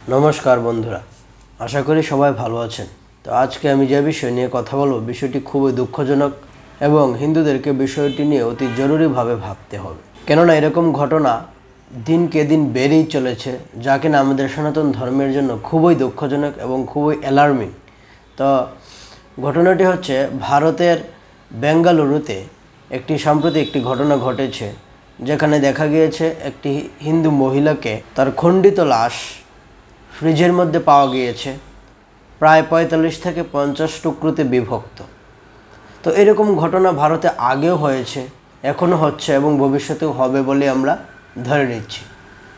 নমস্কার বন্ধুরা, আশা করি সবাই ভালো আছেন। তো আজকে আমি যে বিষয় নিয়ে কথা বলব, বিষয়টি খুবই দুঃখজনক এবং হিন্দুদেরকে বিষয়টি নিয়ে অতি জরুরিভাবে ভাবতে হবে। কেননা এরকম ঘটনা দিনকে দিন বেড়েই চলেছে, যা কিনা আমাদের সনাতন ধর্মের জন্য খুবই দুঃখজনক এবং খুবই অ্যালার্মিং তো ঘটনাটি হচ্ছে, ভারতের বেঙ্গালুরুতে একটি সম্প্রতি একটি ঘটনা ঘটেছে, যেখানে দেখা গিয়েছে একটি হিন্দু মহিলাকে তার খণ্ডিত লাশ ফ্রিজের মধ্যে পাওয়া গিয়েছে। প্রায় পঁয়তাল্লিশ থেকে পঞ্চাশ টুকরোতে বিভক্ত। তো এরকম ঘটনা ভারতে আগেও হয়েছে, এখনও হচ্ছে এবং ভবিষ্যতেও হবে বলে আমরা ধরে নিচ্ছি।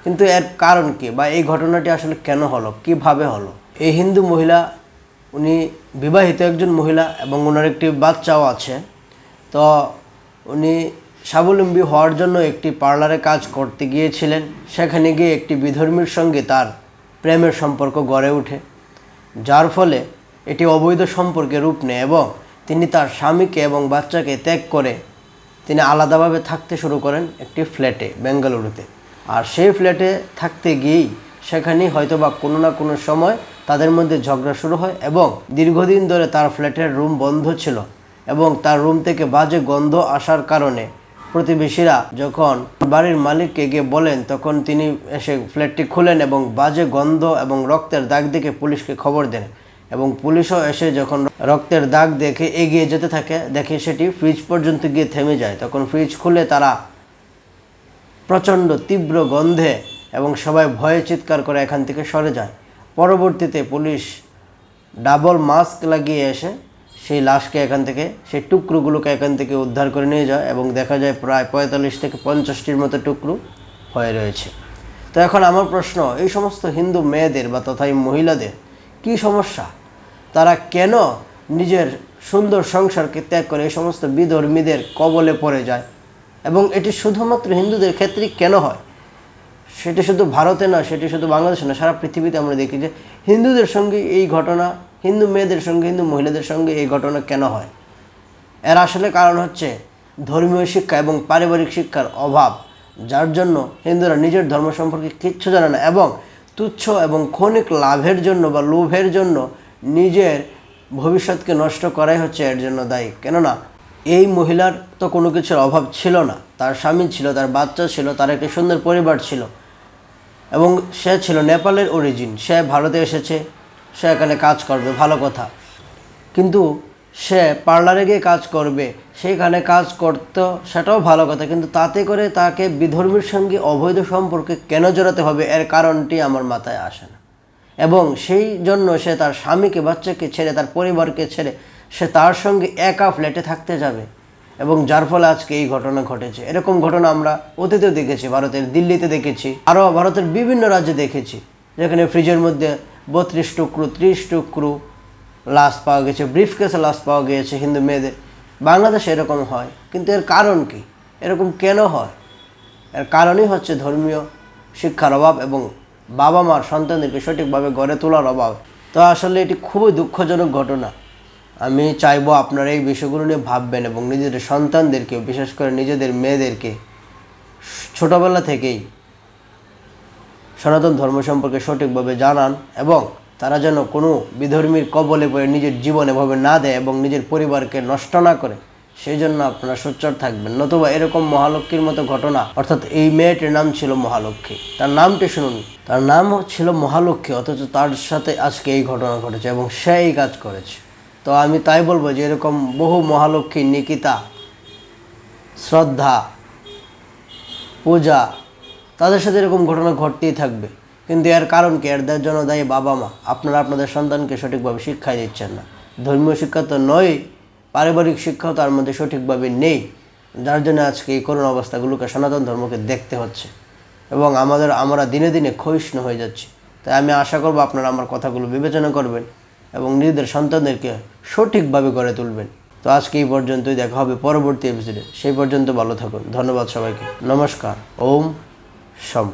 কিন্তু এর কারণ কি বা এই ঘটনাটি আসলে কেন হলো, কীভাবে হলো? এই হিন্দু মহিলা, উনি বিবাহিত একজন মহিলা এবং ওনার একটি বাচ্চাও আছে। তো উনি স্বাবলম্বী হওয়ার জন্য একটি পার্লারে কাজ করতে গিয়েছিলেন। সেখানে গিয়ে একটি বিধর্মীর সঙ্গে তার প্রেমের সম্পর্ক গড়ে ওঠে, যার ফলে এটি অবৈধ সম্পর্কে রূপ নেয় এবং তিনি তার স্বামীকে এবং বাচ্চাকে ত্যাগ করে তিনি আলাদাভাবে থাকতে শুরু করেন একটি ফ্ল্যাটে বেঙ্গালুরুতে। আর সেই ফ্ল্যাটে থাকতে গিয়েই সেখানেই হয়তোবা কোনো না কোনো সময় তাদের মধ্যে ঝগড়া শুরু হয় এবং দীর্ঘদিন ধরে তার ফ্ল্যাটের রুম বন্ধ ছিল এবং তার রুম থেকে বাজে গন্ধ আসার কারণে প্রতিবেশীরা যখন বাড়ির মালিককে গিয়ে বলেন, তখন তিনি এসে ফ্ল্যাটটি খুলেন এবং বাজে গন্ধ এবং রক্তের দাগ দেখে পুলিশকে খবর দেন এবং পুলিশও এসে যখন রক্তের দাগ দেখে এগিয়ে যেতে থাকে, দেখে সেটি ফ্রিজ পর্যন্ত গিয়ে থেমে যায়। তখন ফ্রিজ খুলে তারা প্রচণ্ড তীব্র গন্ধে এবং সবাই ভয়ে চিৎকার করে এখান থেকে সরে যায়। পরবর্তীতে পুলিশ ডাবল মাস্ক লাগিয়ে এসে সেই লাশকে এখান থেকে, সেই টুকরোগুলোকে এখান থেকে উদ্ধার করে নিয়ে যায় এবং দেখা যায় প্রায় পঁয়তাল্লিশ থেকে পঞ্চাশটির মতো টুকরো হয়ে রয়েছে। তো এখন আমার প্রশ্ন, এই সমস্ত হিন্দু মেয়েদের বা তথা মহিলাদের কি সমস্যা? তারা কেন নিজের সুন্দর সংসারকে ত্যাগ করে এই সমস্ত বিধর্মীদের কবলে পড়ে যায়? এবং এটি শুধুমাত্র হিন্দুদের ক্ষেত্রেই কেন হয়? সেটি শুধু ভারতে না সেটি শুধু বাংলাদেশে না সারা পৃথিবীতে আমরা দেখি যে হিন্দুদের সঙ্গে এই ঘটনা হিন্দু মেয়েদের সঙ্গে, হিন্দু মহিলাদের সঙ্গে এই ঘটনা কেন হয়? এর আসলে কারণ হচ্ছে ধর্মীয় শিক্ষা এবং পারিবারিক শিক্ষার অভাব, যার জন্য হিন্দুরা নিজের ধর্ম সম্পর্কে কিচ্ছু জানে না এবং তুচ্ছ এবং ক্ষণিক লাভের জন্য বা লোভের জন্য নিজের ভবিষ্যৎকে নষ্ট করাই হচ্ছে এর জন্য দায়ী। কেননা এই মহিলার তো কোনো কিছুর অভাব ছিল না। তার স্বামী ছিল, তার বাচ্চা ছিল, তার একটি সুন্দর পরিবার ছিল এবং সে ছিল নেপালের অরিজিন সে ভারতে এসেছে। সে এখানে কাজ করবে, ভালো কথা। কিন্তু সে পার্লারে গিয়ে কাজ করবে, সেইখানে কাজ করতো, সেটাও ভালো কথা। কিন্তু তাতে করে তাকে বিধর্মীর সঙ্গে অবৈধ সম্পর্কে কেন জড়াতে হবে, এর কারণটি আমার মাথায় আসে না। এবং সেই জন্য সে তার স্বামীকে, বাচ্চাকে ছেড়ে, তার পরিবারকে ছেড়ে সে তার সঙ্গে একা ফ্ল্যাটে থাকতে যাবে। এবং যার ফলে আজকে এই ঘটনা ঘটেছে। এরকম ঘটনা আমরা অতীতেও দেখেছি, ভারতের দিল্লিতে দেখেছি, আরও ভারতের বিভিন্ন রাজ্যে দেখেছি, যেখানে ফ্রিজের মধ্যে বত্রিশ টুকরো, ত্রিশ টুকরো লাশ পাওয়া গেছে, ব্রিফকেসে লাশ পাওয়া গিয়েছে হিন্দু মেয়েদের। বাংলাদেশে এরকম হয়, কিন্তু এর কারণ কি? এরকম কেন হয়? এর কারণই হচ্ছে ধর্মীয় শিক্ষার অভাব এবং বাবা মার সন্তানদেরকে সঠিকভাবে গড়ে তোলার অভাব। তো আসলে এটি খুবই দুঃখজনক ঘটনা। আমি চাইব আপনারা এই বিষয়গুলো নিয়ে ভাববেন এবং নিজেদের সন্তানদেরকে, বিশেষ করে নিজেদের মেয়েদেরকে, ছোটবেলা থেকেই সনাতন ধর্ম সম্পর্কে সঠিকভাবে জানান এবং তারা যেন কোনো বিধর্মীর কবলে পড়ে নিজের জীবন এভাবে না দেয় এবং নিজের পরিবারকে নষ্ট না করে, সেই জন্য আপনারা সোচ্চার থাকবেন। নতুবা এরকম মহালক্ষ্মীর মতো ঘটনা, অর্থাৎ এই মেয়েটির নাম ছিল মহালক্ষ্মী তার নামটি শুনুন। তার নাম ছিল মহালক্ষ্মী অথচ তার সাথে আজকে এই ঘটনা ঘটেছে এবং সে এই কাজ করেছে। তো আমি তাই বলব যে এরকম বহু মহালক্ষ্মী নিকিতা, শ্রদ্ধা, পূজা তাদের সাথে এরকম ঘটনা ঘটতেই থাকবে। কিন্তু এর কারণ কি? এর জন্য দায়ী বাবা মা। আপনারা আপনাদের সন্তানকে সঠিকভাবে শিক্ষা দিচ্ছেন না। ধর্মীয় শিক্ষা তো নয়, পারিবারিক শিক্ষাও তার মধ্যে সঠিকভাবে নেই। যার জন্য আজকে এই করোনা অবস্থাগুলোকে সনাতন ধর্মকে দেখতে হচ্ছে। এবং আমাদের, আমরা দিনে দিনে ক্ষয়িষ্ণু হয়ে যাচ্ছি। তাই আমি আশা করব আপনারা আমার কথাগুলো বিবেচনা করবেন এবং নিজেদের সন্তানদেরকে সঠিকভাবে গড়ে তুলবেন। তো আজকে এই পর্যন্তই। দেখা হবে পরবর্তী এপিসোডে সেই পর্যন্ত ভালো থাকুন। ধন্যবাদ সবাইকে। নমস্কার। ওম সম